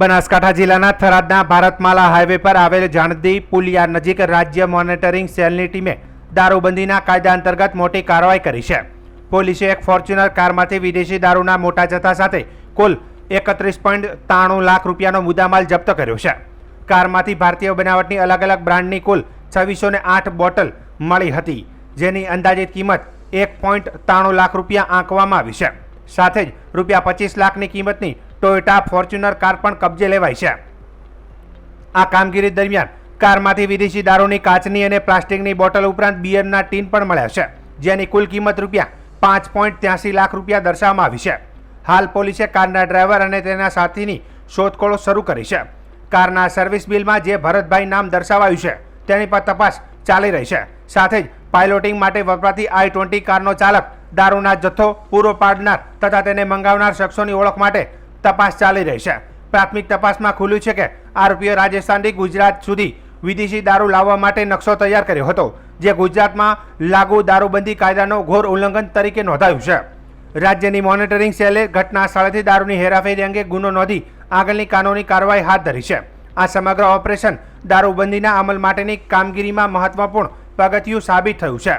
બનાસકાંઠા જિલ્લાના થરાદના ભારતમાલા હાઈવે પર આવેલ જાણદી પુલિયા નજીક રાજ્ય મોનિટરિંગ સેલની ટીમે દારૂબંધીના કાયદા અંતર્ગત મોટી કાર્યવાહી કરી છે. પોલીસે એક ફોર્ચ્યુનર કારમાંથી વિદેશી દારૂના મોટા જથ્થા સાથે કુલ એકત્રીસ પોઈન્ટ ત્રાણું લાખ રૂપિયાનો મુદ્દામાલ જપ્ત કર્યો છે. કારમાંથી ભારતીય બનાવટની અલગ અલગ બ્રાન્ડની કુલ છવ્વીસો આઠ બોટલ મળી હતી, જેની અંદાજિત કિંમત એક પોઈન્ટ ત્રાણું લાખ રૂપિયા આંકવામાં આવી છે. સાથે જ રૂપિયા પચીસ લાખની કિંમતની ટોયોટા ફોર્ચ્યુનર કાર પણ કબજે લેવાઈ છે. આ કામગીરી દરમિયાન કારમાંથી વિદેશી દારૂની કાચની અને પ્લાસ્ટિકની બોટલ ઉપરાંત બિયરના ટીન પણ મળ્યા છે, જેની કુલ કિંમત રૂપિયા પાંચ પોઈન્ટ ત્યાસી લાખ રૂપિયા દર્શાવવામાં આવી છે. હાલ પોલીસે કારના ડ્રાઈવર અને તેના સાથીની શોધખોળ શરૂ કરી છે. કારના સર્વિસ બિલમાં જે ભરતભાઈ નામ દર્શાવાયું છે, તેની પર તપાસ ચાલી રહી છે. સાથે જ પાયલોટિંગ માટે વપરાતી આઈ ટ્વેન્ટી કારનો ચાલક દારૂના જથ્થો પૂરો પાડનાર તથા તેને મંગાવનાર શખ્સોની ઓળખ માટે તપાસ ચાલી રહી છે. પ્રાથમિક તપાસમાં ખુલ્યું છે કે આરોપીઓ રાજસ્થાનથી ગુજરાત સુધી વિદેશી દારૂ લાવવા માટે નકશો તૈયાર કર્યો હતો, જે ગુજરાતમાં લાગુ દારૂબંધી કાયદાનો ઘોર ઉલ્લંઘન તરીકે નોંધાયું છે. રાજ્યની મોનિટરિંગ સેલે ઘટના સ્થળેથી દારૂની હેરાફેરી અંગે ગુનો નોંધી આગળની કાનૂની કાર્યવાહી હાથ ધરી છે. આ સમગ્ર ઓપરેશન દારૂબંધીના અમલ માટેની કામગીરીમાં મહત્વપૂર્ણ પગથિયું સાબિત થયું છે.